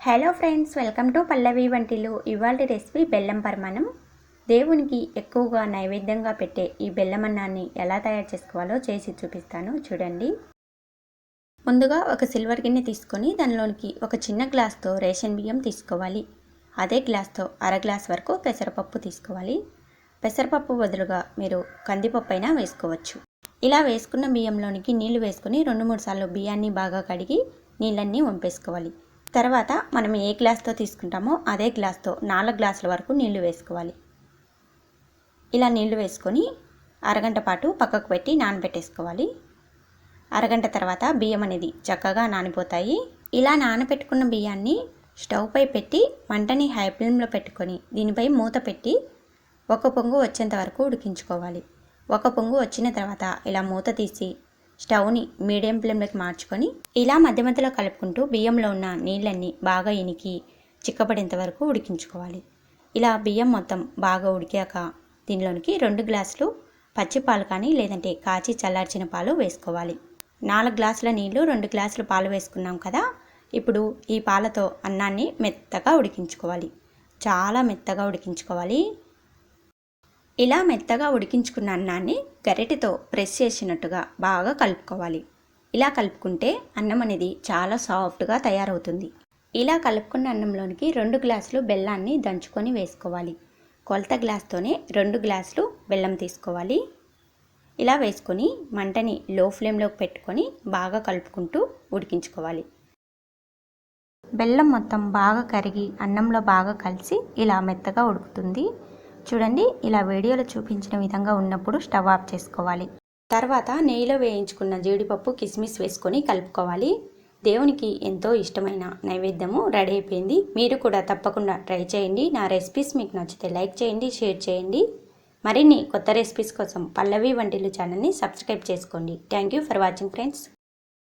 Hello friends welcome to Pallavi Vantillu ఇవాళ recipe బెల్లం పరమాణం. దేవునికి ఎక్కువగా నైవేద్యంగా పెట్టే ఈ బెల్లం అన్నాన్ని ఎలా తయారు చేసుకోవాలో చేసి చూపిస్తాను. చూడండి. ముందుగా ఒక సిల్వర్ గిన్నె తీసుకొని దానిలోనికి ఒక చిన్న గ్లాస్తో రేషన్ బియ్యం తీసుకోవాలి. అదే గ్లాస్తో అర గ్లాస్ వరకు పెసరపప్పు తీసుకోవాలి. పెసరపప్పు బదులుగా మీరు కందిపప్పు అయినా వేసుకోవచ్చు. ఇలా వేసుకున్న బియ్యంలోనికి నీళ్ళు వేసుకుని రెండు మూడు సార్లు బియ్యాన్ని బాగా కడిగి నీళ్ళన్నీ వంపేసుకోవాలి. తర్వాత మనం ఏ గ్లాస్తో తీసుకుంటామో అదే గ్లాస్తో నాలుగు గ్లాసుల వరకు నీళ్ళు వేసుకోవాలి. ఇలా నీళ్ళు వేసుకొని అరగంట పాటు పక్కకు పెట్టి నానబెట్టేసుకోవాలి. అరగంట తర్వాత బియ్యం అనేది చక్కగా నానిపోతాయి. ఇలా నానబెట్టుకున్న బియ్యాన్ని స్టవ్పై పెట్టి మంటని హై ఫ్లేమ్లో పెట్టుకొని దీనిపై మూత పెట్టి ఒక పొంగు వచ్చేంత వరకు ఉడికించుకోవాలి. ఒక పొంగు వచ్చిన తర్వాత ఇలా మూత తీసి స్టవ్ని మీడియం ఫ్లేమ్లోకి మార్చుకొని ఇలా మధ్య మధ్యలో కలుపుకుంటూ బియ్యంలో ఉన్న నీళ్ళన్నీ బాగా ఇనికి చిక్కబడేంత వరకు ఉడికించుకోవాలి. ఇలా బియ్యం మొత్తం బాగా ఉడికాక దీనిలోనికి రెండు గ్లాసులు పచ్చి పాలు కానీ లేదంటే కాచి చల్లార్చిన పాలు వేసుకోవాలి. నాలుగు గ్లాసుల నీళ్ళు రెండు గ్లాసులు పాలు వేసుకున్నాం కదా? ఇప్పుడు ఈ పాలతో అన్నాన్ని మెత్తగా ఉడికించుకోవాలి. చాలా మెత్తగా ఉడికించుకోవాలి. ఇలా మెత్తగా ఉడికించుకున్న అన్నాన్ని గరిటెతో ప్రెస్ చేసినట్టుగా బాగా కలుపుకోవాలి. ఇలా కలుపుకుంటే అన్నం అనేది చాలా సాఫ్ట్గా తయారవుతుంది. ఇలా కలుపుకున్న అన్నంలోనికి రెండు గ్లాసులు బెల్లాన్ని దంచుకొని వేసుకోవాలి. కొలత గ్లాస్తోనే రెండు గ్లాసులు బెల్లం తీసుకోవాలి. ఇలా వేసుకొని మంటని లో ఫ్లేమ్లోకి పెట్టుకొని బాగా కలుపుకుంటూ ఉడికించుకోవాలి. బెల్లం మొత్తం బాగా కరిగి అన్నంలో బాగా కలిసి ఇలా మెత్తగా ఉడుకుతుంది. చూడండి ఇలా వీడియోలో చూపించిన విధంగా ఉన్నప్పుడు స్టవ్ ఆఫ్ చేసుకోవాలి. తర్వాత నెయ్యిలో వేయించుకున్న జీడిపప్పు కిస్మిస్ వేసుకొని కలుపుకోవాలి. దేవునికి ఎంతో ఇష్టమైన నైవేద్యము రెడీ అయిపోయింది. మీరు కూడా తప్పకుండా ట్రై చేయండి. నా రెసిపీస్ మీకు నచ్చితే లైక్ చేయండి షేర్ చేయండి. మరిన్ని కొత్త రెసిపీస్ కోసం పల్లవి వంటిలు ఛానల్ని సబ్స్క్రైబ్ చేసుకోండి. Thank you for watching friends.